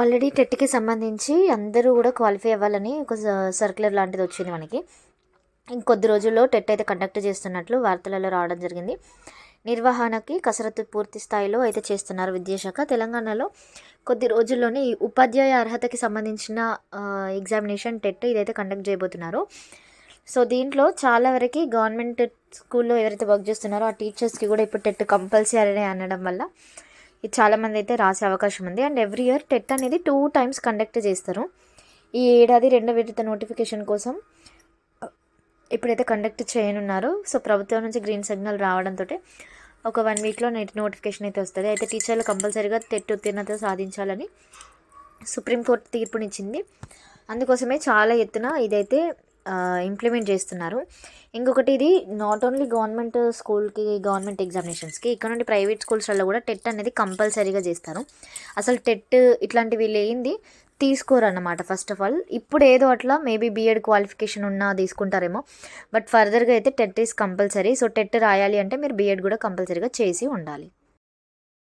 Already టెట్కి సంబంధించి అందరూ కూడా క్వాలిఫై అవ్వాలని ఒక సర్క్యులర్ లాంటిది వచ్చింది మనకి. ఇంకొద్ది రోజుల్లో టెట్ అయితే కండక్ట్ చేస్తున్నట్లు వార్తలలో రావడం జరిగింది. నిర్వహణకి కసరత్తు పూర్తి స్థాయిలో అయితే చేస్తున్నారు విద్యాశాఖ. తెలంగాణలో కొద్ది రోజుల్లోనే ఈ ఉపాధ్యాయ అర్హతకి సంబంధించిన ఎగ్జామినేషన్ టెట్ ఇదైతే కండక్ట్ చేయబోతున్నారు. సో దీంట్లో చాలా వరకు గవర్నమెంట్ స్కూల్లో ఎవరైతే వర్క్ చేస్తున్నారో ఆ టీచర్స్కి కూడా ఇప్పుడు టెట్ కంపల్సరీ అనడం వల్ల ఇది చాలామంది అయితే రాసే అవకాశం ఉంది. అండ్ ఎవ్రీ ఇయర్ టెట్ అనేది టూ టైమ్స్ కండక్ట్ చేస్తారు. ఈ ఏడాది రెండో విడత నోటిఫికేషన్ కోసం ఇప్పుడైతే కండక్ట్ చేయనున్నారు. సో ప్రభుత్వం నుంచి గ్రీన్ సిగ్నల్ రావడంతో ఒక వన్ వీక్లో నెట్ నోటిఫికేషన్ అయితే వస్తుంది. అయితే టీచర్లు కంపల్సరీగా టెట్ ఉత్తీర్ణత సాధించాలని సుప్రీంకోర్టు తీర్పునిచ్చింది. అందుకోసమే చాలా ఎత్తున ఇదైతే ఇంప్లిమెంట్ చేస్తున్నారు. ఇంకొకటి ఇది నాట్ ఓన్లీ గవర్నమెంట్ స్కూల్కి గవర్నమెంట్ ఎగ్జామినేషన్స్కి ఇక్కడ నుండి ప్రైవేట్ స్కూల్స్లలో కూడా టెట్ అనేది కంపల్సరీగా చేస్తారు. అసలు టెట్ ఇట్లాంటివి లేనిది తీసుకోరు అన్నమాట ఫస్ట్ ఆఫ్ ఆల్ ఇప్పుడు ఏదో అట్లా మేబీ బీఎడ్ క్వాలిఫికేషన్ ఉన్నా తీసుకుంటారేమో బట్ ఫర్దర్గా అయితే TET is compulsory so TET రాయాలి అంటే మీరు బీఎడ్ కూడా కంపల్సరీగా చేసి ఉండాలి.